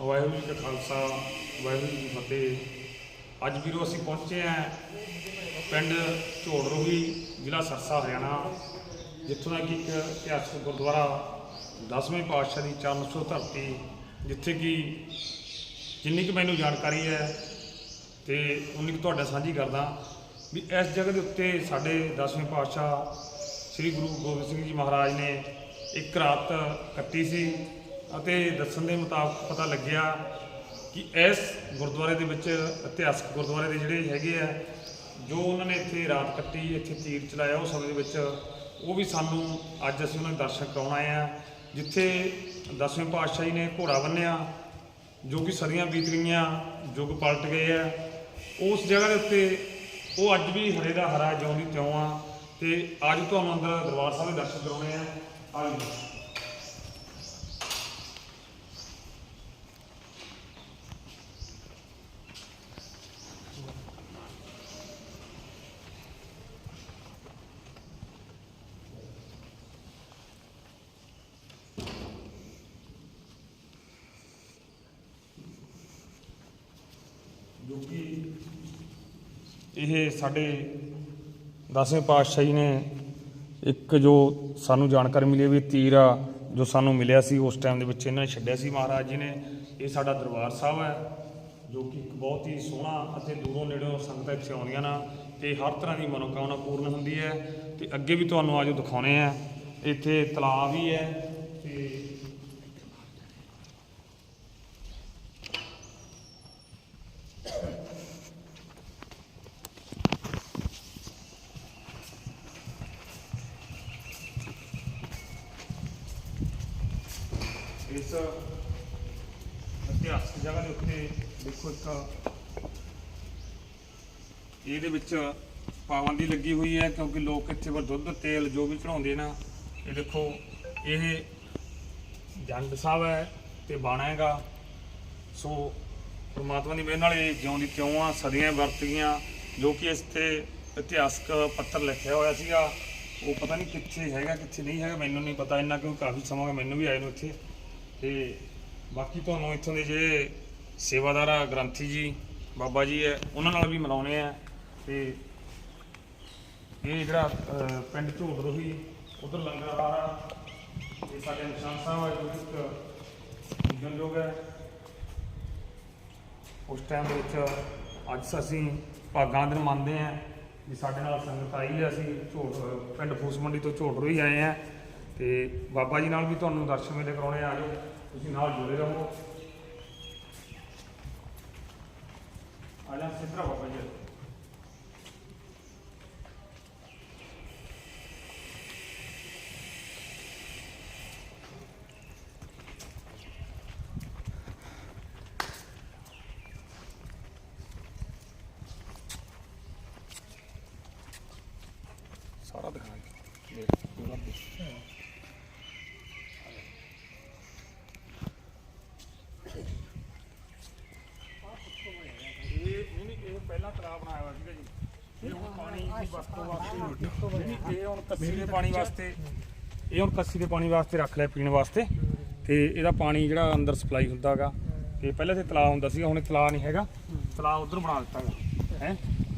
ਵਾਹਿਗੁਰੂ ਜੀ ਕਾ ਖਾਲਸਾ, ਵਾਹਿਗੁਰੂ ਜੀ ਕੀ ਫਤਿਹ। ਅੱਜ ਵੀਰੋ ਅਸੀਂ ਪਹੁੰਚੇ ਆਂ ਪਿੰਡ ਝੋੜ ਰੋਹੀ ਜ਼ਿਲ੍ਹਾ ਸਰਸਾ, ਹਰਿਆਣਾ। ਜਿੱਥੋਂ ਦਾ ਕਿ ਇੱਕ ਇਤਿਹਾਸਕ ਗੁਰਦੁਆਰਾ ਦਸਵੇਂ ਪਾਤਸ਼ਾਹ ਦੀ ਚਰਨ ਛੋਹ ਧਰਤੀ, ਜਿੱਥੇ ਕਿ ਜਿੰਨੀ ਕੁ ਮੈਨੂੰ ਜਾਣਕਾਰੀ ਹੈ ਤੇ ਉਨੀ ਕੁ ਤੁਹਾਡਾ ਸਾਂਝੀ ਕਰਦਾ ਵੀ ਇਸ ਜਗ੍ਹਾ ਦੇ ਉੱਤੇ ਸਾਡੇ ਦਸਵੇਂ ਪਾਤਸ਼ਾਹ ਸ੍ਰੀ ਗੁਰੂ ਗੋਬਿੰਦ ਸਿੰਘ ਜੀ ਮਹਾਰਾਜ ਨੇ ਇੱਕ ਰਾਤ ਕੱਟੀ ਸੀ ਅਤੇ ਦੱਸਣ ਦੇ ਮੁਤਾਬਕ ਪਤਾ ਲੱਗਿਆ ਕਿ ਇਸ ਗੁਰਦੁਆਰੇ ਦੇ ਵਿੱਚ ਇਤਿਹਾਸਕ ਗੁਰਦੁਆਰੇ ਦੇ ਜਿਹੜੇ ਹੈਗੇ ਆ, ਜੋ ਉਹਨਾਂ ਨੇ ਇੱਥੇ ਰਾਤ ਕੱਟੀ, ਇੱਥੇ ਤੀਰ ਚਲਾਇਆ ਉਸ ਸਮੇਂ ਦੇ ਵਿੱਚ ਉਹ ਵੀ ਸਾਨੂੰ ਅੱਜ ਅਸੀਂ ਉਹਨਾਂ ਦੇ ਦਰਸ਼ਨ ਕਰਾਉਣ ਆਏ ਆ ਜਿੱਥੇ ਦਸਵੇਂ ਪਾਤਸ਼ਾਹ ਜੀ ਨੇ ਘੋੜਾ ਬੰਨਿਆ, ਜੋ ਕਿ ਸਦੀਆਂ ਬੀਤ ਗਈਆਂ ਯੁੱਗ ਪਲਟ ਗਏ ਆ। ਉਸ ਜਗ੍ਹਾ ਦੇ ਉੱਤੇ ਉਹ ਅੱਜ ਵੀ ਹਰੇ ਦਾ ਹਰਾ ਜਿਉਂ ਦੀ ਤਿਉਂ ਆ, ਤੇ ਅੱਜ ਤੁਹਾਨੂੰ ਅੰਦਰ ਦਰਬਾਰ ਸਾਹਿਬ ਦੇ ਦਰਸ਼ਨ ਕਰਾਉਣੇ ਆ। ਆਜੋ ਜੋ ਕਿ ਇਹ ਸਾਡੇ ਦਸਵੇਂ ਪਾਤਸ਼ਾਹ ਜੀ ਨੇ ਇੱਕ ਜੋ ਸਾਨੂੰ ਜਾਣਕਾਰੀ ਮਿਲੀ ਵੀ ਤੀਰ ਆ, ਜੋ ਸਾਨੂੰ ਮਿਲਿਆ ਸੀ, ਉਸ ਟਾਈਮ ਦੇ ਵਿੱਚ ਇਹਨਾਂ ਨੇ ਛੱਡਿਆ ਸੀ ਮਹਾਰਾਜ ਜੀ ਨੇ। ਇਹ ਸਾਡਾ ਦਰਬਾਰ ਸਾਹਿਬ ਹੈ, ਜੋ ਕਿ ਇੱਕ ਬਹੁਤ ਹੀ ਸੋਹਣਾ ਅਤੇ ਦੂਰੋਂ ਨੇੜੋਂ ਸੰਗਤਾਂ ਇੱਥੇ ਆਉਂਦੀਆਂ ਨਾ ਤੇ ਹਰ ਤਰ੍ਹਾਂ ਦੀ ਮਨੋਕਾਮਨਾ ਪੂਰਨ ਹੁੰਦੀ ਹੈ ਤੇ ਅੱਗੇ ਵੀ ਤੁਹਾਨੂੰ ਆਜੋ ਦਿਖਾਉਣੇ ਆ। ਇੱਥੇ ਤਲਾਬ ਵੀ ਹੈ ਤੇ ਇਸ ਇਤਿਹਾਸਕ ਜਗ੍ਹਾ ਦੇ ਉੱਤੇ ਦੇਖੋ ਇੱਕ ਇਹਦੇ ਵਿੱਚ ਪਾਬੰਦੀ ਲੱਗੀ ਹੋਈ ਹੈ ਕਿਉਂਕਿ ਲੋਕ ਇੱਥੇ ਪਰ ਦੁੱਧ, ਤੇਲ ਜੋ ਵੀ ਚੜਾਉਂਦੇ ਨਾ, ਇਹ ਦੇਖੋ, ਇਹ ਜੰਡ ਸਾਹਿਬ ਹੈ ਤੇ ਬਾਣਾ ਹੈਗਾ। ਸੋ ਪਰਮਾਤਮਾ ਦੀ ਮਿਹਰ ਨਾਲ ਇਹ ਜਿਉਂਦੀ ਦੀ ਆ, ਸਦੀਆਂ ਵਰਤ ਗਈਆਂ ਜੋ ਕਿ ਇਸ ਤੇ ਇਤਿਹਾਸਕ ਪੱਤਰ ਲਿਖਿਆ ਹੋਇਆ ਸੀਗਾ। ਉਹ ਪਤਾ ਨਹੀਂ ਕਿੱਥੇ ਹੈਗਾ, ਕਿੱਥੇ ਨਹੀਂ ਹੈਗਾ, ਮੈਨੂੰ ਨਹੀਂ ਪਤਾ ਇੰਨਾ ਕਿਉਂਕਿ ਕਾਫੀ ਸਮਾਂ ਹੋ ਗਿਆ ਮੈਨੂੰ ਵੀ ਆਏ ਨੂੰ ਇੱਥੇ। ਤੇ ਬਾਕੀ ਤੁਹਾਨੂੰ ਇੱਥੋਂ ਦੇ ਜਿਹੜੇ ਸੇਵਾਦਾਰ ਗ੍ਰੰਥੀ ਜੀ, ਬਾਬਾ ਜੀ ਹੈ, ਉਹਨਾਂ ਨਾਲ ਵੀ ਮਿਲਾਉਣੇ ਆ। ਤੇ ਇਹ ਜਿਹੜਾ ਪਿੰਡ ਝੋੜ ਰੋਹੀ ਉਧਰ ਲੰਗਰ ਆ ਇਹ ਸਾਡੇ ਨਿਸ਼ਾਨ ਸਾਹਿਬ ਹੈ ਜੋ ਇੱਕ ਜਨਯੋਗ ਹੈ। ਉਸ ਟਾਈਮ ਦੇ ਵਿੱਚ ਅੱਜ ਅਸੀਂ ਭਾਗਾਂ ਦਿਨ ਮੰਨਦੇ ਹਾਂ ਵੀ ਸਾਡੇ ਨਾਲ ਸੰਗਤ ਆਈ ਹੈ, ਅਸੀਂ ਝੋਲ, ਪਿੰਡ ਫੂਸ ਮੰਡੀ ਤੋਂ ਝੋੜ ਰੋਹੀ ਆਏ ਹਾਂ। ਤੇ ਬਾਬਾ ਜੀ ਨਾਲ ਵੀ ਤੁਹਾਨੂੰ ਦਰਸ਼ਨ ਮੇਲੇ ਕਰਾਉਣੇ ਆ ਜਾਓ। ਤੁਸੀਂ ਨਾਲ ਜੁੜੇ ਰਹੋ। ਆ ਜਾ ਸਿੱਧਰਾ ਬਾਬਾ ਜੀ। ਸਾਰਾ ਦਿਖਾਣਾ ਦੇਖ। ਪੂਰਾ ਦੇਖ ਇਹ ਨਹੀਂ ਨਹੀਂ ਇਹ ਪਹਿਲਾਂ ਤਲਾਬ ਬਣਾਇਆ ਹੋਇਆ ਸੀਗਾ ਜੀ। ਇਹ ਹੁਣ ਪਾਣੀ ਦੀ ਵਰਤੋਂ ਵਾਸਤੇ ਨਹੀਂ, ਇਹ ਹੁਣ ਕੱਸੀ ਦੇ ਪਾਣੀ ਵਾਸਤੇ ਇਹ ਹੁਣ ਕੱਸੀ ਦੇ ਪਾਣੀ ਵਾਸਤੇ ਰੱਖ ਲਿਆ ਪੀਣ ਵਾਸਤੇ। ਤੇ ਇਹਦਾ ਪਾਣੀ ਜਿਹੜਾ ਅੰਦਰ ਸਪਲਾਈ ਹੁੰਦਾਗਾ। ਤੇ ਪਹਿਲਾਂ ਤੇ ਤਲਾਬ ਹੁੰਦਾ ਸੀਗਾ ਹੁਣ ਇਹ ਤਲਾਬ ਨਹੀਂ ਹੈਗਾ। ਤਲਾਬ ਉਧਰ ਬਣਾ ਦਿੱਤਾ ਹੈ ਹੈ।